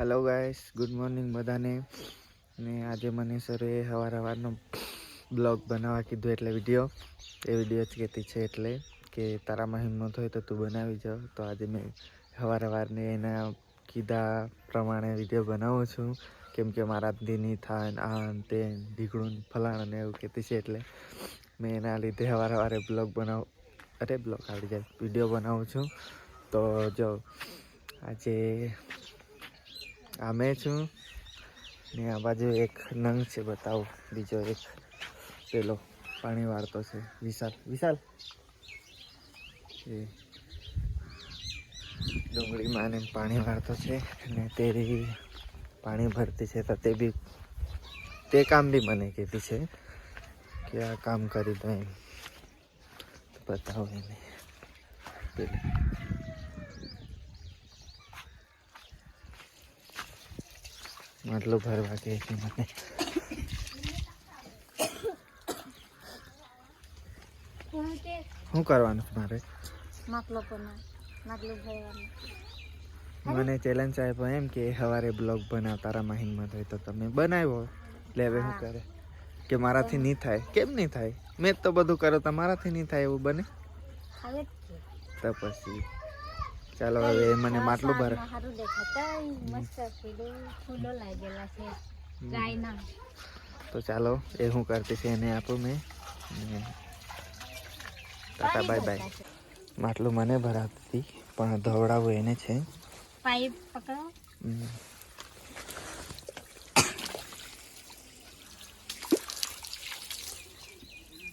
Hello guys good morning બધાને. ને આજે મને સરે સવાર સવારનો બ્લોગ બનાવવા કીધું એટલે વીડિયો. એ વીડિયો જ કહેતી છે એટલે કે તારામાં હિંમત હોય તો તું બનાવી જાઓ તો આજે મેં સવાર સવારને એના કીધા પ્રમાણે વીડિયો બનાવું છું. કેમ કે મારા દીની થાય ને આ તે ને ફલાણ અને એવું કહેતી છે એટલે મેં એના લીધે સવાર સવારે બ્લોગ બનાવ, અરે બ્લોગ આવડી જાય. વીડિયો બનાવું છું. તો જો, આજે આ મેં છું. ને આ બાજુ એક નંગ છે, બતાવો. બીજો એક પેલો પાણી વાળતો છે. વિશાલ. વિશાલ? એ ડુંગળીમાં પાણી વાળતો છે ને તેરી પાણી ભરતી છે, તો તે બી તે કામ બી મને કીધી છે કે આ કામ કરી દો એમ. બતાવો એને. પેલું. માટલું ભરવા કે છે મને. શું કરવાનું મારે? મને ચેલેન્જ આપ્યો એમ કે સવારે બ્લોગ બનાવ તારા હિંમત હોય તો તમે બનાવ્યો એટલે હવે શું કરે? કે મારાથી નહીં થાય. કેમ નહીં થાય? મેં તો બધું કરો તમારાથી નહીં થાય એવું બને? તો પછી ચાલો હવે મને માટલું ભરે. સારું દેખાતા મસ્ત ફૂલો ફૂલો લાગેલા છે. ગાયના. તો ચાલો એ હું કરતી છે એને આપું મેં. ટાટા બાય બાય માટલું મને ભરાતી પણ ધવડાવું એને છે. પાઇપ પકડો.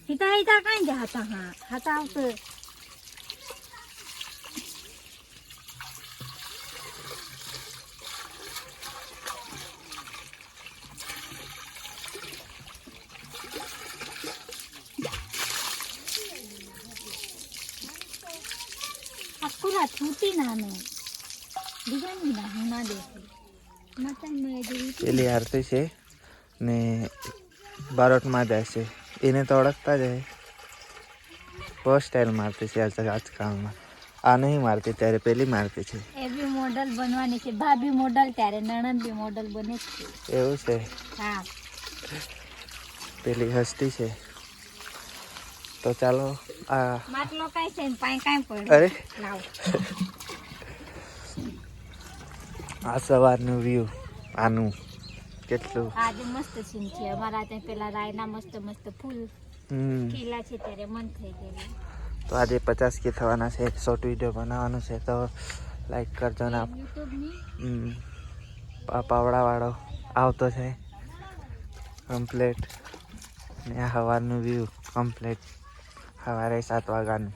હિતા હિતા કાંઈ જા હતા હા. હતા આવતો અકુરા છૂટી નાનો બીજાની ના હું ના દેખું પેલી આરતી છે ને બારોટમાં જાય છે એને તો ઓળખતા જ બહુ સ્ટાઇલ મારતી છે આજ આજકાલમાં આ નહીં મારતી ત્યારે પેલી મારતી છે એ બી મોડલ બનવાની છે ભાભી મોડલ ત્યારે નણંદ બી મોડલ બને છે એવું છે હા પેલી હસ્તી છે તો ચાલો આ માટલો કાંઈ છે પાઈ કાઈ પડે અરે. આ સવારનું વ્યૂ આનું કેટલું? આજે મસ્ત સીન છે અમારા ત્યાં પેલા રાયના મસ્ત મસ્ત ફૂલ ખીલા છે ત્યારે મન થઈ ગયું તો આજે પચાસ કે થવાના છે શોર્ટ વીડિયો બનાવવાનું છે તો લાઈક કરજો ને પાવડાવાળો આવતો છે કમ્પ્લેટ ને આ સવારનું વ્યૂ કમ્પ્લેટ સવારે સાત વાગ્યાનું.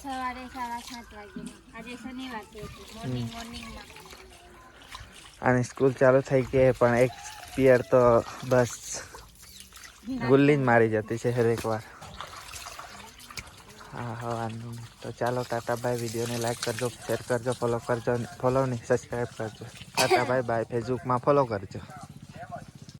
સવારે સાડા સાત વાગે આજે શનિવાર છે મોર્નિંગ મોર્નિંગમાં અને સ્કૂલ ચાલુ થઈ ગઈ પણ એક પિયર તો બસ ગુલ્લી જ મારી જતી છે હરેક વાર. હા સવારનું તો ચાલો ટાટાભાઈ વિડીયોને લાઈક કરજો શેર કરજો ફોલો કરજો ફોલો નહીં સબસ્ક્રાઈબ કરજો. ટાટાભાઈ બાય ફેસબુકમાં ફોલો કરજો.